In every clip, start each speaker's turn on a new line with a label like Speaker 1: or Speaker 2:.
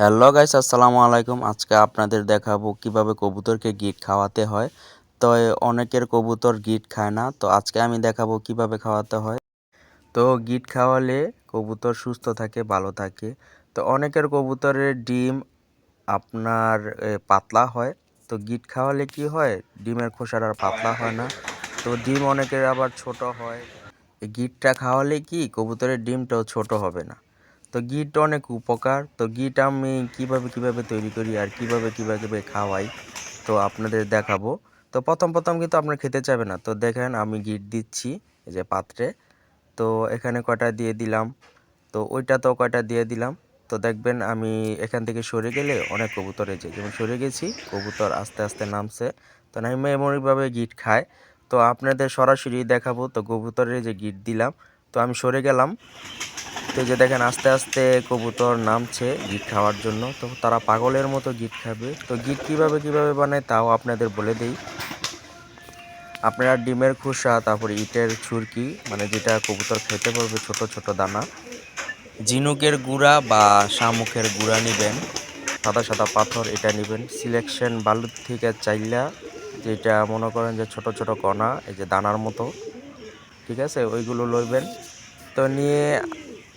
Speaker 1: Hello guys আসসালামু আলাইকুম। আজকে আপনাদের দেখাবো কীভাবে কবুতরকে গিট খাওয়াতে হয়। তো অনেকের কবুতর গিট খায় না, তো আজকে আমি দেখাবো কীভাবে খাওয়াতে হয়। তো গিট খাওয়ালে কবুতর সুস্থ থাকে, ভালো থাকে। তো অনেকের কবুতরের ডিম আপনার পাতলা হয়। তো গিট খাওয়ালে কি হয়? ডিমের খোসার আর পাতলা হয় না। তো ডিম অনেকের আবার ছোট হয়। গিটটা খাওয়ালে কি? কবুতরের ডিমটাও ছোট হবে না। তো গিট অনেক উপকার। তো গিট আমি কীভাবে কীভাবে তৈরি করি আর কীভাবে কীভাবে খাওয়াই, তো আপনাদের দেখাবো। তো প্রথম প্রথম কিন্তু আপনার খেতে চাবে না। তো দেখেন আমি গিট দিচ্ছি এই যে পাত্রে। তো এখানে কটা দিয়ে দিলাম? তো ওইটা তো কয়টা দিয়ে দিলাম? তো দেখবেন আমি এখান থেকে সরে গেলে অনেক কবুতর এসে যেমন সরে গেছি, কবুতর আস্তে আস্তে নামছে। তো নামে এমনইভাবে গিট খায়। তো আপনাদের সরাসরি দেখাবো। তো কবুতরের যে গিট দিলাম। তো আমি সরে গেলাম। তো যে দেখেন, আস্তে আস্তে কবুতর নামছে গিট খাওয়ার জন্য। তো তারা পাগলের মতো গিট খাবে। তো গিট কীভাবে কীভাবে বানায় তাও আপনাদের বলে দিই। আপনারা ডিমের খোসা, তারপর ইটের ছুরকি মানে যেটা কবুতর খেতে পারবে, ছোট ছোট দানা। ঝিনুকের গুঁড়া বা শামুখের গুঁড়া নেবেন। সাদা সাদা পাথর এটা নেবেন। সিলেকশন বালুর থেকে চাইলা, যেটা মনে করেন যে ছোট ছোট কণা, এই যে দানার মতো। ঠিক আছে? ওইগুলো লইবেন। তো নিয়ে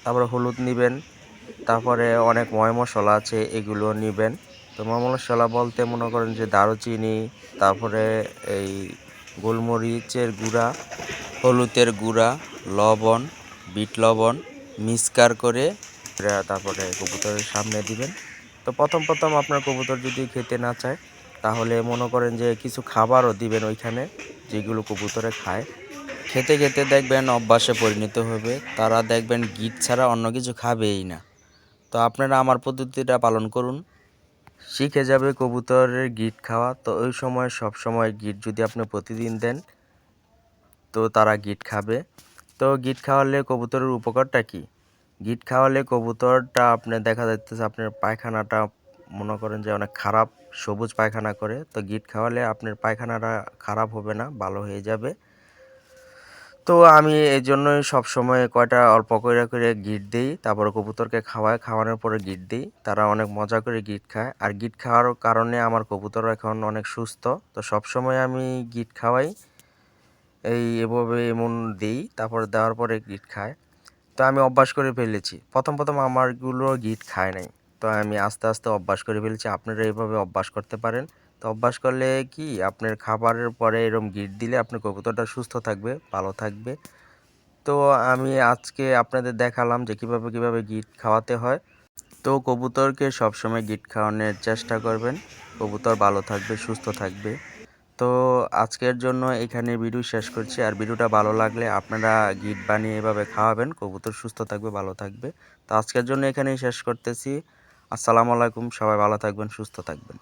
Speaker 1: তারপরে হলুদ নেবেন, তারপরে অনেক ময় মশলা আছে, এগুলো নেবেন। তো ময় মশলা বলতে মনে করেন যে দারুচিনি, তারপরে এই গোলমরিচের গুঁড়া, হলুদের গুঁড়া, লবণ, বিট লবণ মিক্সকার করে তারপরে কবুতরের সামনে দিবেন। তো প্রথম প্রথম আপনার কবুতর যদি খেতে না চায়, তাহলে মনে করেন যে কিছু খাবারও দিবেন ওইখানে, যেগুলো কবুতরে খায়। খেতে খেতে দেখবেন অভ্যাসে পরিণত হবে। তারা দেখবেন গিট ছাড়া অন্য কিছু খাবেই না। তো আপনারা আমার পদ্ধতিটা পালন করুন। শিখে যাবে কবুতরের গিট খাওয়া। তো ওই সময় সব সময় গিট যদি আপনি প্রতিদিন দেন, তো তারা গিট খাবে। তো গিট খাওয়ালে কবুতরের উপকারটা কি? গিট খাওয়ালে কবুতরটা আপনি দেখা যাচ্ছে আপনার পায়খানাটা মনে করেন যে অনেক খারাপ, সবুজ পায়খানা করে। তো গিট খাওয়ালে আপনার পায়খানাটা খারাপ হবে না, ভালো হয়ে যাবে। তো আমি এই জন্যই সবসময় কয়টা অল্প করে করে গিট দিই, তারপরে কবুতরকে খাওয়াই, খাওয়ানোর পরে গিট দিই। তারা অনেক মজা করে গিট খায়। আর গিট খাওয়ার কারণে আমার কবুতর এখন অনেক সুস্থ। তো সবসময় আমি গিট খাওয়াই, এই এভাবে এমন দিই, তারপরে দেওয়ার পরে গিট খায়। তো আমি অভ্যাস করে ফেলেছি। প্রথম প্রথম আমারগুলো গিট খায় নাই। তো আমি আস্তে আস্তে অভ্যাস করে ফেলেছি। আপনারা এইভাবে অভ্যাস করতে পারেন। তো অভ্যাস করলে কি আপনার খাবারের পরে এরকম গিট দিলে আপনার কবুতরটা সুস্থ থাকবে, ভালো থাকবে? তো আমি আজকে আপনাদের দেখালাম যে কীভাবে কীভাবে গিট খাওয়াতে হয়। তো কবুতরকে সবসময় গিট খাওয়ানোর চেষ্টা করবেন। কবুতর ভালো থাকবে, সুস্থ থাকবে। তো আজকের জন্য এখানে ভিডিও শেষ করছি। আর ভিডিওটা ভালো লাগলে আপনারা গিট বানিয়ে এভাবে খাওয়াবেন। কবুতর সুস্থ থাকবে, ভালো থাকবে। তো আজকের জন্য এখানেই শেষ করতেছি। আসসালামু আলাইকুম। সবাই ভালো থাকবেন, সুস্থ থাকবেন।